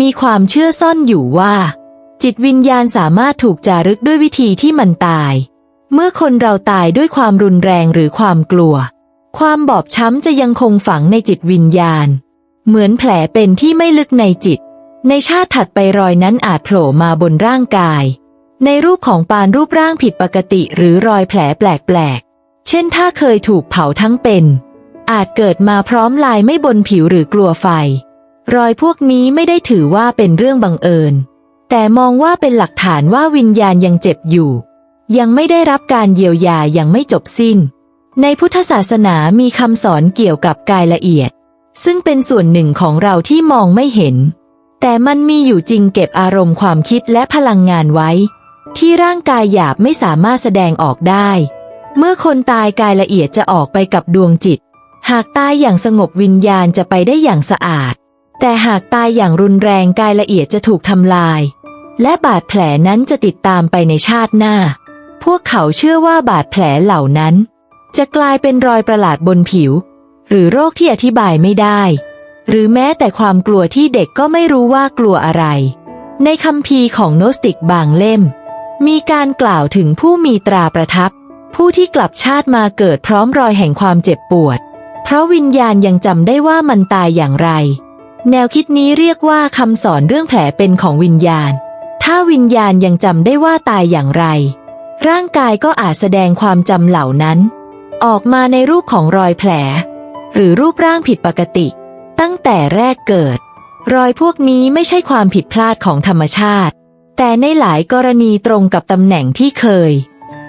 มีความเชื่อซ่อนอยู่ว่า จิตวิญญาณสามารถถูกจารึกด้วยวิธีที่มันตาย เมื่อคนเราตายด้วยความรุนแรงหรือความกลัว ความบอบช้ำจะยังคงฝังในจิตวิญญาณ เหมือนแผลเป็นที่ไม่ลึกในจิต ในชาติถัดไปรอยนั้นอาจโผล่มาบนร่างกาย ในรูปของปานรูปร่างผิดปกติหรือรอยแผลแปลกๆ เช่นถ้าเคยถูกเผาทั้งเป็น อาจเกิดมาพร้อมลายไม่บนผิวหรือกลัวไฟ รอยพวกนี้ไม่ได้ถือว่าเป็นเรื่องบังเอิญ แต่มองว่าเป็นหลักฐานว่าวิญญาณยังเจ็บอยู่ ยังไม่ได้รับการเยียวยายังไม่จบสิ้น ในพุทธศาสนามีคำสอนเกี่ยวกับกายละเอียด ซึ่งเป็นส่วนหนึ่งของเราที่มองไม่เห็น แต่มันมีอยู่จริงเก็บอารมณ์ความคิดและพลังงานไว้ ที่ร่างกายหยาบไม่สามารถแสดงออกได้ เมื่อคนตายกายละเอียดจะออกไปกับดวงจิต หากตายอย่างสงบวิญญาณจะไปได้อย่างสะอาด แต่หากตายอย่างรุนแรงกายละเอียดจะถูกทำลาย และบาดแผลนั้นจะติดตามไปในชาติหน้า พวกเขาเชื่อว่าบาดแผลเหล่านั้น จะกลายเป็นรอยประหลาดบนผิว หรือโรคที่อธิบายไม่ได้ หรือแม้แต่ความกลัวที่เด็กก็ไม่รู้ว่ากลัวอะไร ในคัมภีของโนสติกบางเล่ม มีการกล่าวถึงผู้มีตราประทับ ผู้ที่กลับชาติมาเกิดพร้อมรอยแห่งความเจ็บปวด เพราะวิญญาณยังจำได้ว่ามันตายอย่างไร แนวคิดนี้เรียกว่าคำสอนเรื่องแผลเป็นของวิญญาณ ถ้าวิญญาณยังจำได้ว่าตายอย่างไร ร่างกายก็อาจแสดงความจำเหล่านั้น ออกมาในรูปของรอยแผล หรือรูปร่างผิดปกติ ตั้งแต่แรกเกิด รอยพวกนี้ไม่ใช่ความผิดพลาดของธรรมชาติ แต่ในหลายกรณีตรงกับตำแหน่งที่เคย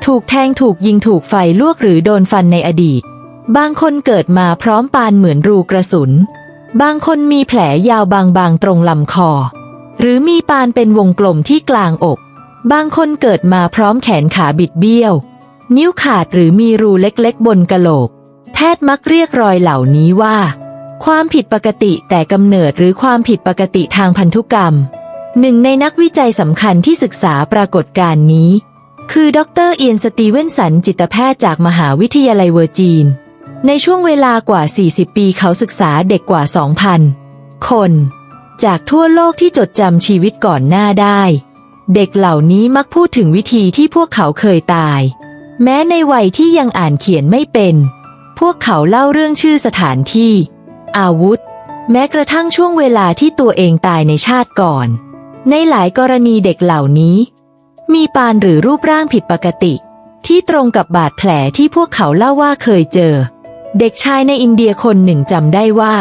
ถูกแทงถูกยิงถูกไฟลวกหรือโดนฟันในอดีต บางคนเกิดมาพร้อมปานเหมือนรูกระสุน บางคนมีแผลยาวบางๆ ตรงลำคอ หรือมีปานเป็นวงกลมที่กลางอก บางคนเกิดมาพร้อมแขนขาบิดเบี้ยว นิ้วขาดหรือมีรูเล็กๆ บนกะโหลก แพทย์มักเรียกรอยเหล่านี้ว่า ความผิดปกติแต่กำเนิดหรือความผิดปกติทางพันธุกรรม หนึ่งในนักวิจัยสำคัญที่ศึกษาปรากฏการณ์นี้ คือดรเอียนสตีเวนสันจิตแพทย์จากมหาวิทยาลัยเวอร์จีน ในช่วงเวลากว่า 40 ปีเขาศึกษาเด็กกว่า 2,000 คน จากทั่วโลกที่จดจำชีวิตก่อนหน้าได้ เด็กเหล่านี้มักพูดถึงวิธีที่พวกเขาเคยตาย แม้ในวัยที่ยังอ่านเขียนไม่เป็น พวกเขาเล่าเรื่องชื่อสถานที่ อาวุธ แม้กระทั่งช่วงเวลาที่ตัวเองตายในชาติก่อน ในหลายกรณีเด็กเหล่านี้ มีปานหรือรูปร่างผิดปกติ ที่ตรงกับบาดแผลที่พวกเขาเล่าว่าเคยเจอ เด็กชายในอินเดียคนหนึ่งจำได้ว่า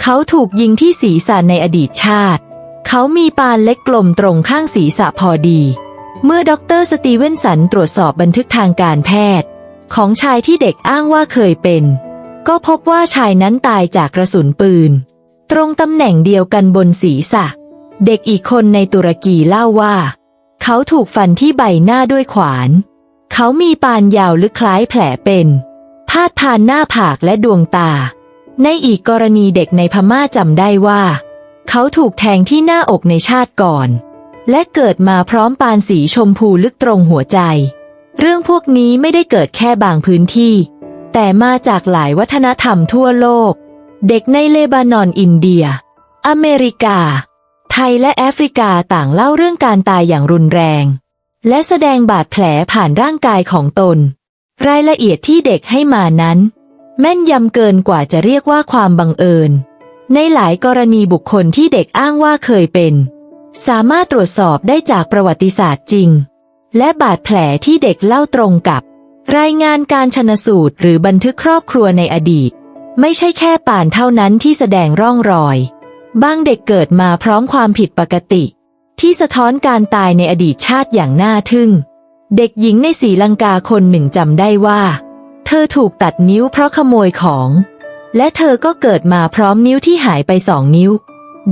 เขาถูกยิงที่ศีรษะในอดีตชาติ เขามีปานเล็กกลมตรงข้างศีรษะพอดี เมื่อด็อกเตอร์สตีเวนสันตรวจสอบบันทึกทางการแพทย์ ของชายที่เด็กอ้างว่าเคยเป็น ก็พบว่าชายนั้นตายจากกระสุนปืน ตรงตำแหน่งเดียวกันบนศีรษะ เด็กอีกคนในตุรกีเล่าว่า เขาถูกฟันที่ใบหน้าด้วยขวาน เขามีปานยาวลึกคล้ายแผลเป็น พาดผ่านหน้าผากและดวงตา ในอีกกรณีเด็กในพม่าจำได้ว่า เขาถูกแทงที่หน้าอกในชาติก่อน และเกิดมาพร้อมปานสีชมพูลึกตรงหัวใจ เรื่องพวกนี้ไม่ได้เกิดแค่บางพื้นที่ แต่มาจากหลายวัฒนธรรมทั่วโลก เด็กในเลบานอนอินเดีย อเมริกา ไทยและแอฟริกาต่างเล่าเรื่องการตายอย่างรุนแรง และแสดงบาดแผลผ่านร่างกายของตน รายละเอียดที่เด็กให้มานั้น แม่นยำเกินกว่าจะเรียกว่าความบังเอิญ ในหลายกรณีบุคคลที่เด็กอ้างว่าเคยเป็น สามารถตรวจสอบได้จากประวัติศาสตร์จริง และบาดแผลที่เด็กเล่าตรงกับ รายงานการชนสูตรหรือบันทึกครอบครัวในอดีต ไม่ใช่แค่ป่านเท่านั้นที่แสดงร่องรอยบางเด็กเกิดมาพร้อมความผิดปกติ ที่สะท้อนการตายในอดีตชาติอย่างน่าทึ่ง เด็กหญิงในศรีลังกาคนหนึ่งจำได้ว่า เธอถูกตัดนิ้วเพราะขโมยของ และเธอก็เกิดมาพร้อมนิ้วที่หายไปสองนิ้ว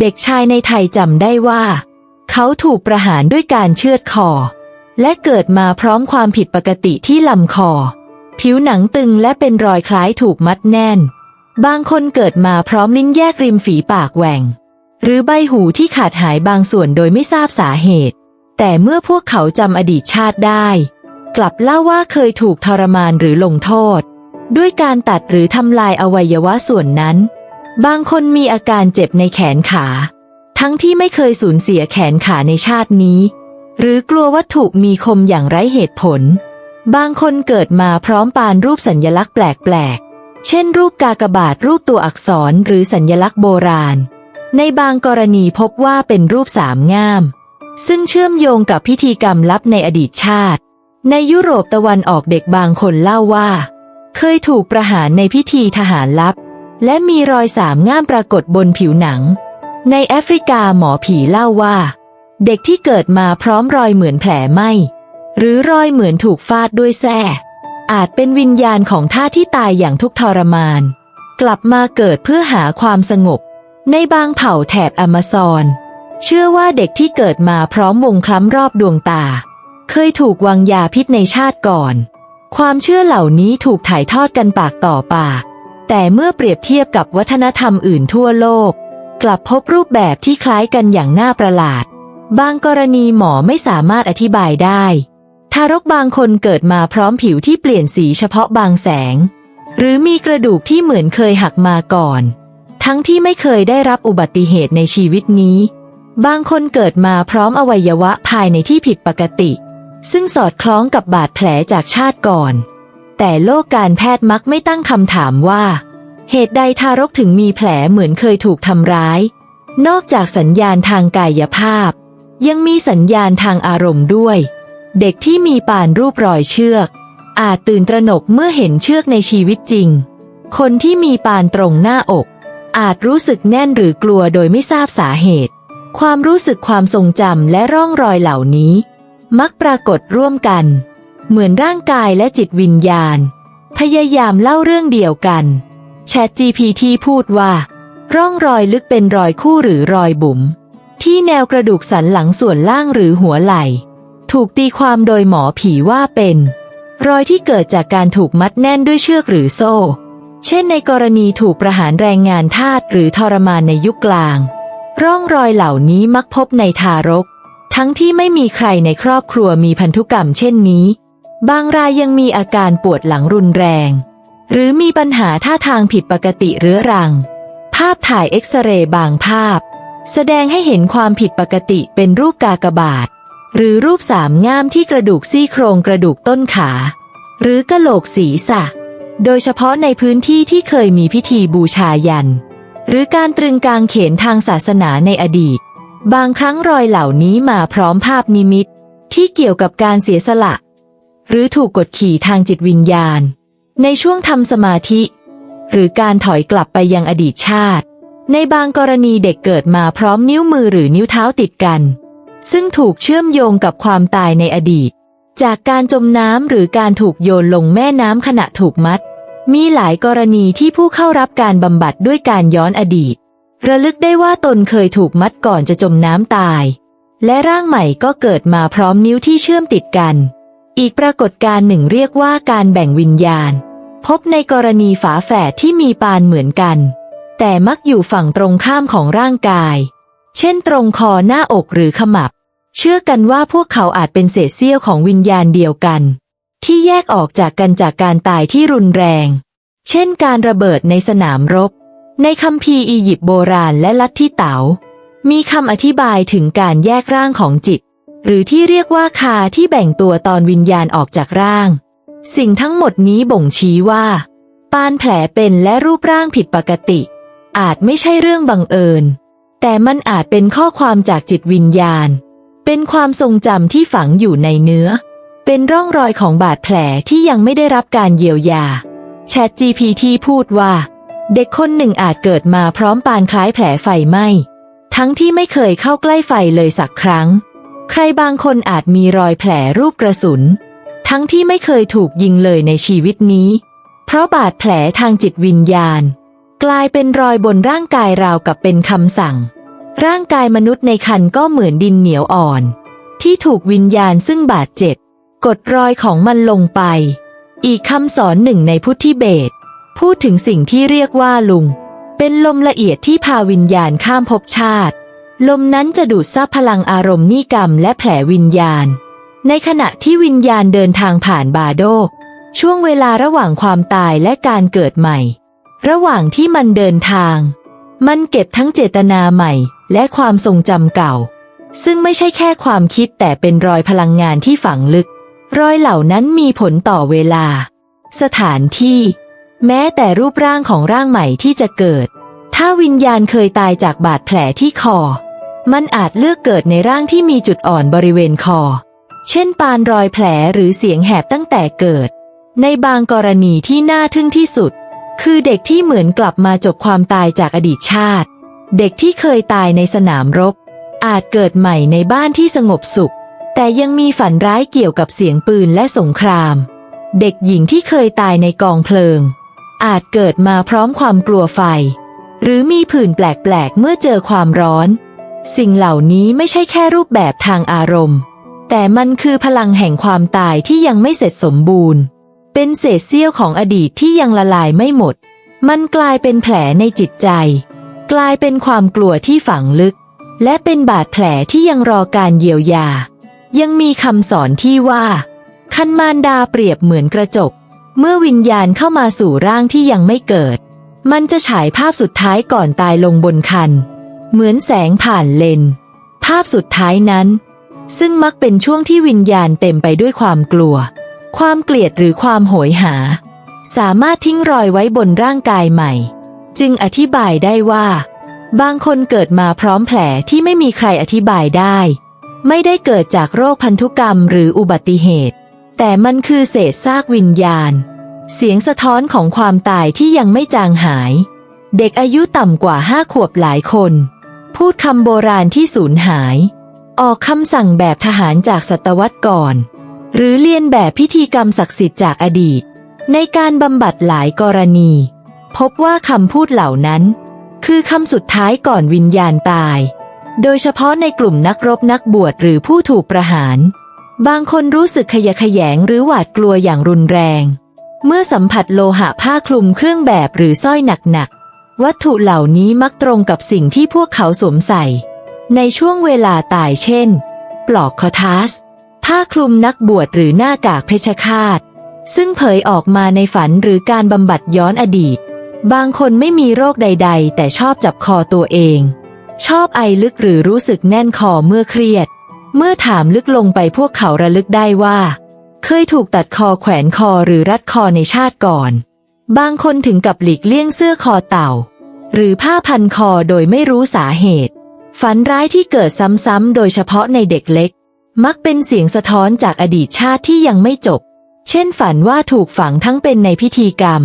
เด็กชายในไทยจำได้ว่า เขาถูกประหารด้วยการเชือดคอ และเกิดมาพร้อมความผิดปกติที่ลำคอ ผิวหนังตึงและเป็นรอยคล้ายถูกมัดแน่น บางคนเกิดมาพร้อมลิ้นแยกริมฝีปากแหว่ง หรือใบหูที่ขาดหายบางส่วนโดยไม่ทราบสาเหตุ แต่เมื่อพวกเขาจำอดีตชาติได้ กลับเล่าว่าเคยถูกทรมานหรือลงโทษ ด้วยการตัดหรือทำลายอวัยวะส่วนนั้น บางคนมีอาการเจ็บในแขนขา ทั้งที่ไม่เคยสูญเสียแขนขาในชาตินี้ หรือกลัววัตถุมีคมอย่างไร้เหตุผล บางคนเกิดมาพร้อมปานรูปสัญญลักษณ์แปลกๆ เช่น รูปกากบาทรูปตัวอักษรหรือสัญญลักษณ์โบราณ ในบางกรณีพบว่าเป็นรูปสามง่าม ซึ่งเชื่อมโยงกับพิธีกรรมลับในอดีตชาติ ในยุโรปตะวันออกเด็กบางคนเล่าว่า เคยถูกประหารในพิธีทหารลับ และมีรอยสามง่ามปรากฏบนผิวหนัง ในแอฟริกาหมอผีเล่าว่า เด็กที่เกิดมาพร้อมรอยเหมือนแผลไหมหรือรอยเหมือนถูกฟาดด้วยแส้อาจเป็นวิญญาณของท่าที่ตายอย่างทุกข์ทรมาน กลับมาเกิดเพื่อหาความสงบ ในบางเผ่าแถบอเมซอน เชื่อว่าเด็กที่เกิดมาพร้อมวงคล้ำรอบดวงตา เคยถูกวางยาพิษในชาติก่อน ความเชื่อเหล่านี้ถูกถ่ายทอดกันปากต่อปาก แต่เมื่อเปรียบเทียบกับวัฒนธรรมอื่นทั่วโลก กลับพบรูปแบบที่คล้ายกันอย่างน่าประหลาด บางกรณีหมอไม่สามารถอธิบายได้ ทารกบางคนเกิดมาพร้อมผิวที่เปลี่ยนสีเฉพาะบางแสง หรือมีกระดูกที่เหมือนเคยหักมาก่อน ทั้งที่ไม่เคยได้รับอุบัติเหตุในชีวิตนี้ บางคนเกิดมาพร้อมอวัยวะภายในที่ผิดปกติ ซึ่งสอดคล้องกับบาดแผลจากชาติก่อน แต่โลกการแพทย์มักไม่ตั้งคำถามว่า เหตุใดทารกถึงมีแผลเหมือนเคยถูกทำร้าย นอกจากสัญญาณทางกายภาพ ยังมีสัญญาณทางอารมณ์ด้วย เด็กที่มีปานรูปรอยเชือก อาจตื่นตระหนกเมื่อเห็นเชือกในชีวิตจริง คนที่มีปานตรงหน้าอก อาจรู้สึกแน่นหรือกลัวโดยไม่ทราบสาเหตุ ความรู้สึกความทรงจำและร่องรอยเหล่านี้ มักปรากฏร่วมกัน เหมือนร่างกายและจิตวิญญาณ พยายามเล่าเรื่องเดียวกันแชท GPT พูดว่า ร่องรอยลึกเป็นรอยคู่หรือรอยบุ๋มที่แนวกระดูกสันหลังส่วนล่างหรือหัวไหล่ ถูกตีความโดยหมอผีว่าเป็น รอยที่เกิดจากการถูกมัดแน่นด้วยเชือกหรือโซ่ เช่นในกรณีถูกประหารแรงงานทาสหรือทรมานในยุคกลาง ร่องรอยเหล่านี้มักพบในทารก ทั้งที่ไม่มีใครในครอบครัวมีพันธุกรรมเช่นนี้ บางรายยังมีอาการปวดหลังรุนแรง หรือมีปัญหาท่าทางผิดปกติเรื้อรัง ภาพถ่ายเอ็กซเรย์บางภาพ แสดงให้เห็นความผิดปกติเป็นรูปกากบาท หรือรูปสามง่ามที่กระดูกซี่โครงกระดูกต้นขา หรือกะโหลกศีรษะ โดยเฉพาะในพื้นที่ที่เคยมีพิธีบูชายัน หรือการตรึงกางเขนทางศาสนาในอดีต บางครั้งรอยเหล่านี้มาพร้อมภาพนิมิต ที่เกี่ยวกับการเสียสละ หรือถูกกดขี่ทางจิตวิญญาณ ในช่วงทำสมาธิ หรือการถอยกลับไปยังอดีตชาติ ในบางกรณีเด็กเกิดมาพร้อมนิ้วมือหรือนิ้วเท้าติดกัน ซึ่งถูกเชื่อมโยงกับความตายในอดีต จากการจมน้ำหรือการถูกโยนลงแม่น้ำขณะถูกมัด มีหลายกรณีที่ผู้เข้ารับการบำบัดด้วยการย้อนอดีต ระลึกได้ว่าตนเคยถูกมัดก่อนจะจมน้ำตาย และร่างใหม่ก็เกิดมาพร้อมนิ้วที่เชื่อมติดกัน อีกปรากฏการณ์หนึ่งเรียกว่าการแบ่งวิญญาณ พบในกรณีฝาแฝดที่มีปานเหมือนกัน แต่มักอยู่ฝั่งตรงข้ามของร่างกาย เช่น ตรงคอหน้าอกหรือขมับ เชื่อกันว่าพวกเขาอาจเป็นเศษเสี้ยวของวิญญาณเดียวกัน ที่แยกออกจากกันจากการตายที่รุนแรง เช่นการระเบิดในสนามรบ ในคัมภีร์อียิปต์โบราณและลัทธิเต๋า มีคำอธิบายถึงการแยกร่างของจิต หรือที่เรียกว่าคาที่แบ่งตัวตอนวิญญาณออกจากร่าง สิ่งทั้งหมดนี้บ่งชี้ว่า ปานแผลเป็นและรูปร่างผิดปกติ อาจไม่ใช่เรื่องบังเอิญ แต่มันอาจเป็นข้อความจากจิตวิญญาณ เป็นความทรงจำที่ฝังอยู่ในเนื้อ เป็นร่องรอยของบาดแผลที่ยังไม่ได้รับการเยียวยาแชท GPT พูดว่า เด็กคนหนึ่งอาจเกิดมาพร้อมปานคล้ายแผลไฟไหม้ทั้งที่ไม่เคยเข้าใกล้ไฟเลยสักครั้ง ใครบางคนอาจมีรอยแผลรูปกระสุน ทั้งที่ไม่เคยถูกยิงเลยในชีวิตนี้ เพราะบาดแผลทางจิตวิญญาณ กลายเป็นรอยบนร่างกายราวกับเป็นคำสั่ง ร่างกายมนุษย์ในคันก็เหมือนดินเหนียวอ่อน ที่ถูกวิญญาณซึ่งบาดเจ็บ กดรอยของมันลงไป อีกคำสอนหนึ่งในพุทธิเบศพูดถึงสิ่งที่เรียกว่าลุง เป็นลมละเอียดที่พาวิญญาณข้ามภพชาติ ลมนั้นจะดูดซับพลังอารมณ์นิกรรมและแผลวิญญาณ ในขณะที่วิญญาณเดินทางผ่านบาโดช่วงเวลาระหว่างความตายและการเกิดใหม่ ระหว่างที่มันเดินทาง มันเก็บทั้งเจตนาใหม่ และความทรงจำเก่า ซึ่งไม่ใช่แค่ความคิดแต่เป็นรอยพลังงานที่ฝังลึก รอยเหล่านั้นมีผลต่อเวลา สถานที่ แม้แต่รูปร่างของร่างใหม่ที่จะเกิด ถ้าวิญญาณเคยตายจากบาดแผลที่คอ มันอาจเลือกเกิดในร่างที่มีจุดอ่อนบริเวณคอ เช่นปานรอยแผลหรือเสียงแหบตั้งแต่เกิด ในบางกรณีที่น่าทึ่งที่สุด คือเด็กที่เหมือนกลับมาจบความตายจากอดีตชาติ เด็กที่เคยตายในสนามรบ อาจเกิดใหม่ในบ้านที่สงบสุข แต่ยังมีฝันร้ายเกี่ยวกับเสียงปืนและสงคราม เด็กหญิงที่เคยตายในกองเพลิง อาจเกิดมาพร้อมความกลัวไฟ หรือมีผื่นแปลกๆ เมื่อเจอความร้อน สิ่งเหล่านี้ไม่ใช่แค่รูปแบบทางอารมณ์ แต่มันคือพลังแห่งความตายที่ยังไม่เสร็จสมบูรณ์ เป็นเศษเสี้ยวของอดีตที่ยังละลายไม่หมด มันกลายเป็นแผลในจิตใจ กลายเป็นความกลัวที่ฝังลึก และเป็นบาดแผลที่ยังรอการเยียวยา ยังมีคำสอนที่ว่า คันมารดาเปรียบเหมือนกระจก เมื่อวิญญาณเข้ามาสู่ร่างที่ยังไม่เกิด มันจะฉายภาพสุดท้ายก่อนตายลงบนคัน เหมือนแสงผ่านเลน ภาพสุดท้ายนั้น ซึ่งมักเป็นช่วงที่วิญญาณเต็มไปด้วยความกลัว ความเกลียดหรือความโหยหา สามารถทิ้งรอยไว้บนร่างกายใหม่ จึงอธิบายได้ว่า บางคนเกิดมาพร้อมแผลที่ไม่มีใครอธิบายได้ ไม่ได้เกิดจากโรคพันธุกรรมหรืออุบัติเหตุ แต่มันคือเศษซากวิญญาณ เสียงสะท้อนของความตายที่ยังไม่จางหาย เด็กอายุต่ำกว่าห้าขวบหลายคน พูดคำโบราณที่สูญหาย ออกคำสั่งแบบทหารจากศตวรรษก่อน หรือเลียนแบบพิธีกรรมศักดิ์สิทธิ์จากอดีต ในการบำบัดหลายกรณี พบว่าคำพูดเหล่านั้น คือคำสุดท้ายก่อนวิญญาณตาย โดยเฉพาะในกลุ่มนักรบนักบวชหรือผู้ถูกประหาร บางคนรู้สึกขยะแขยงหรือหวาดกลัวอย่างรุนแรง เมื่อสัมผัสโลหะผ้าคลุมเครื่องแบบหรือสร้อยหนักๆ วัตถุเหล่านี้มักตรงกับสิ่งที่พวกเขาสวมใส่ ในช่วงเวลาตายเช่น ปลอกคอทัส ผ้าคลุมนักบวชหรือหน้ากากเพชฌฆาต ซึ่งเผยออกมาในฝันหรือการบำบัดย้อนอดีต บางคนไม่มีโรคใด ๆ แต่ชอบจับคอตัวเอง ชอบไอลึกหรือรู้สึกแน่นคอเมื่อเครียด เมื่อถามลึกลงไปพวกเขาระลึกได้ว่า เคยถูกตัดคอแขวนคอหรือรัดคอในชาติก่อน บางคนถึงกับหลีกเลี่ยงเสื้อคอเต่า หรือผ้าพันคอโดยไม่รู้สาเหตุ ฝันร้ายที่เกิดซ้ำๆโดยเฉพาะในเด็กเล็ก มักเป็นเสียงสะท้อนจากอดีตชาติที่ยังไม่จบ เช่นฝันว่าถูกฝังทั้งเป็นในพิธีกรรม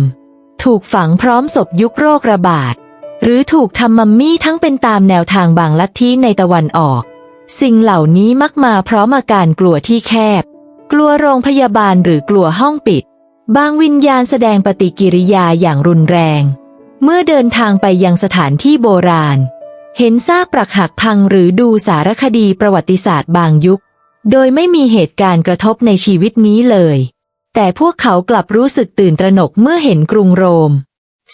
ถูกฝังพร้อมศพยุคโรคระบาด หรือถูกทำมัมมี่ทั้งเป็นตามแนวทางบางลัทธิในตะวันออก สิ่งเหล่านี้มักมาพร้อมอาการกลัวที่แคบ กลัวโรงพยาบาลหรือกลัวห้องปิด บางวิญญาณแสดงปฏิกิริยาอย่างรุนแรง เมื่อเดินทางไปยังสถานที่โบราณ เห็นซากปรักหักพังหรือดูสารคดีประวัติศาสตร์บางยุค โดยไม่มีเหตุการณ์กระทบในชีวิตนี้เลย แต่พวกเขากลับรู้สึกตื่นตระหนกเมื่อเห็นกรุงโรม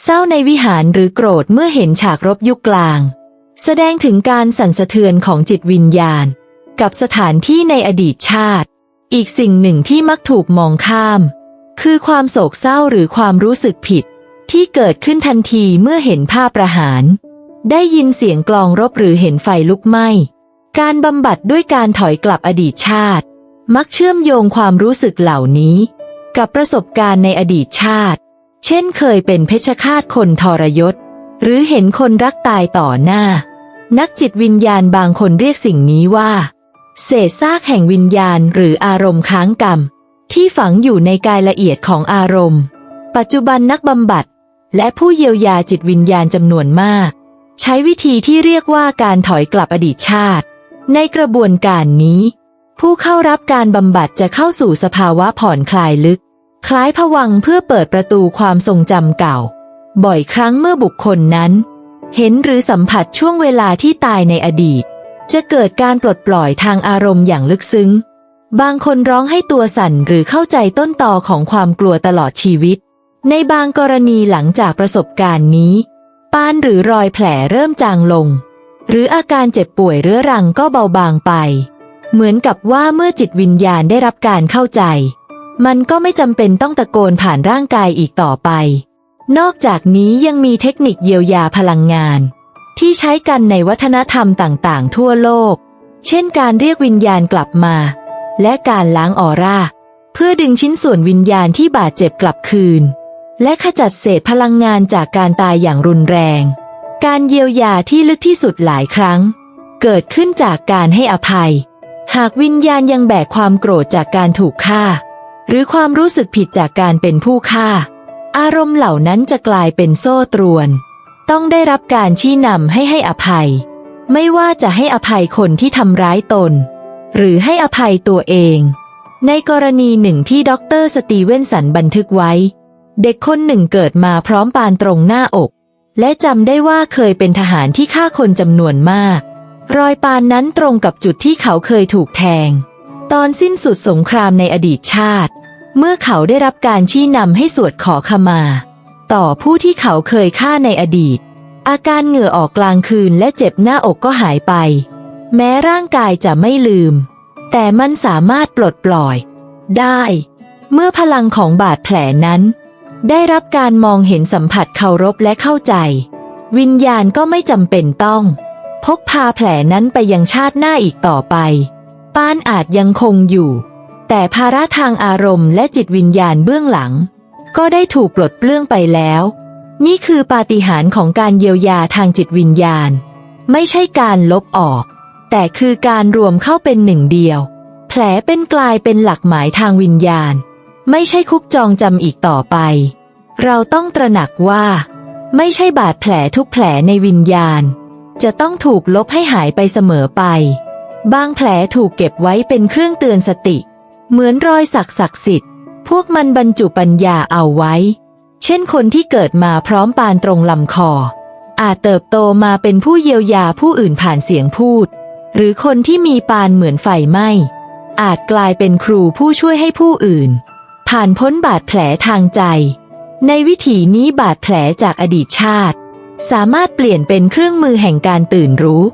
เศร้าในวิหารหรือโกรธเมื่อเห็นฉากรบยุคกลาง แสดงถึงการสั่นสะเทือนของจิตวิญญาณ กับสถานที่ในอดีตชาติ อีกสิ่งหนึ่งที่มักถูกมองข้าม คือความโศกเศร้าหรือความรู้สึกผิด ที่เกิดขึ้นทันทีเมื่อเห็นภาพประหาร ได้ยินเสียงกลองรบหรือเห็นไฟลุกไหม้การบำบัดด้วยการถอยกลับอดีตชาติ มักเชื่อมโยงความรู้สึกเหล่านี้ กับประสบการณ์ในอดีตชาติ เช่นเคยเป็นเพชฌฆาตคนทรยศ หรือเห็นคนรักตายต่อหน้า นักจิตวิญญาณบางคนเรียกสิ่งนี้ว่า เศษซากแห่งวิญญาณหรืออารมณ์ค้างกรรม ที่ฝังอยู่ในกายละเอียดของอารมณ์ ปัจจุบันนักบำบัด และผู้เยียวยาจิตวิญญาณจำนวนมาก ใช้วิธีที่เรียกว่าการถอยกลับอดีตชาติ ในกระบวนการนี้ ผู้เข้ารับการบำบัดจะเข้าสู่สภาวะผ่อนคลายลึก คล้ายผวังเพื่อเปิดประตูความทรงจำเก่า บ่อยครั้งเมื่อบุคคลนั้น เห็นหรือสัมผัสช่วงเวลาที่ตายในอดีต จะเกิดการปลดปล่อยทางอารมณ์อย่างลึกซึ้ง บางคนร้องให้ตัวสั่นหรือเข้าใจต้นตอของความกลัวตลอดชีวิต ในบางกรณีหลังจากประสบการณ์นี้ ปานหรือรอยแผลเริ่มจางลง หรืออาการเจ็บป่วยเรื้อรังก็เบาบางไป เหมือนกับว่าเมื่อจิตวิญญาณได้รับการเข้าใจ มันก็ไม่จำเป็นต้องตะโกนผ่านร่างกายอีกต่อไป นอกจากนี้ยังมีเทคนิคเยียวยาพลังงาน ที่ใช้กันในวัฒนธรรมต่างๆ ทั่วโลก เช่นการเรียกวิญญาณกลับมา และการล้างออร่า เพื่อดึงชิ้นส่วนวิญญาณที่บาดเจ็บกลับคืน และขจัดเศษพลังงานจากการตายอย่างรุนแรง การเยียวยาที่ลึกที่สุดหลายครั้ง เกิดขึ้นจากการให้อภัย หากวิญญาณยังแบกความโกรธจากการถูกฆ่า หรือความรู้สึกผิดจากการเป็นผู้ฆ่า อารมณ์เหล่านั้นจะกลายเป็นโซ่ตรวน ต้องได้รับการชี้นำให้ให้อภัย ไม่ว่าจะให้อภัยคนที่ทำร้ายตน หรือให้อภัยตัวเอง ในกรณีหนึ่งที่ด็อกเตอร์สตีเวนสันบันทึกไว้ เด็กคนหนึ่งเกิดมาพร้อมปานตรงหน้าอก และจำได้ว่าเคยเป็นทหารที่ฆ่าคนจำนวนมาก รอยปานนั้นตรงกับจุดที่เขาเคยถูกแทง ตอนสิ้นสุดสงครามในอดีตชาติ เมื่อเขาได้รับการชี้นำให้สวดขอขมา ต่อผู้ที่เขาเคยฆ่าในอดีต อาการเหงื่อออกกลางคืนและเจ็บหน้าอกก็หายไป แม้ร่างกายจะไม่ลืม แต่มันสามารถปลดปล่อย ได้ เมื่อพลังของบาดแผลนั้น ได้รับการมองเห็นสัมผัสเคารพและเข้าใจ วิญญาณก็ไม่จำเป็นต้อง พกพาแผลนั้นไปยังชาติหน้าอีกต่อไป ป้านอาจยังคงอยู่ แต่ภาระทางอารมณ์และจิตวิญญาณเบื้องหลัง ก็ได้ถูกปลดเปลื้องไปแล้ว นี่คือปาฏิหาริย์ของการเยียวยาทางจิตวิญญาณ ไม่ใช่การลบออก แต่คือการรวมเข้าเป็นหนึ่งเดียว แผลเป็นกลายเป็นหลักหมายทางวิญญาณ ไม่ใช่คุกจองจำอีกต่อไป เราต้องตระหนักว่า ไม่ใช่บาดแผลทุกแผลในวิญญาณ จะต้องถูกลบให้หายไปเสมอไป บางแผลถูกเก็บไว้เป็นเครื่องเตือนสติ เหมือนรอยสักศักดิ์สิทธิ์ พวกมันบรรจุปัญญาเอาไว้ เช่นคนที่เกิดมาพร้อมปานตรงลำคอ อาจเติบโตมาเป็นผู้เยียวยาผู้อื่นผ่านเสียงพูด หรือคนที่มีปานเหมือนไฟไหม้ อาจกลายเป็นครูผู้ช่วยให้ผู้อื่น ผ่านพ้นบาดแผลทางใจ ในวิถีนี้บาดแผลจากอดีตชาติ สามารถเปลี่ยนเป็นเครื่องมือแห่งการตื่นรู้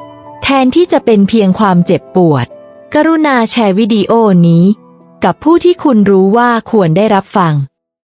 แทนที่จะเป็นเพียงความเจ็บปวด กรุณาแชร์วิดีโอนี้ กับผู้ที่คุณรู้ว่าควรได้รับฟัง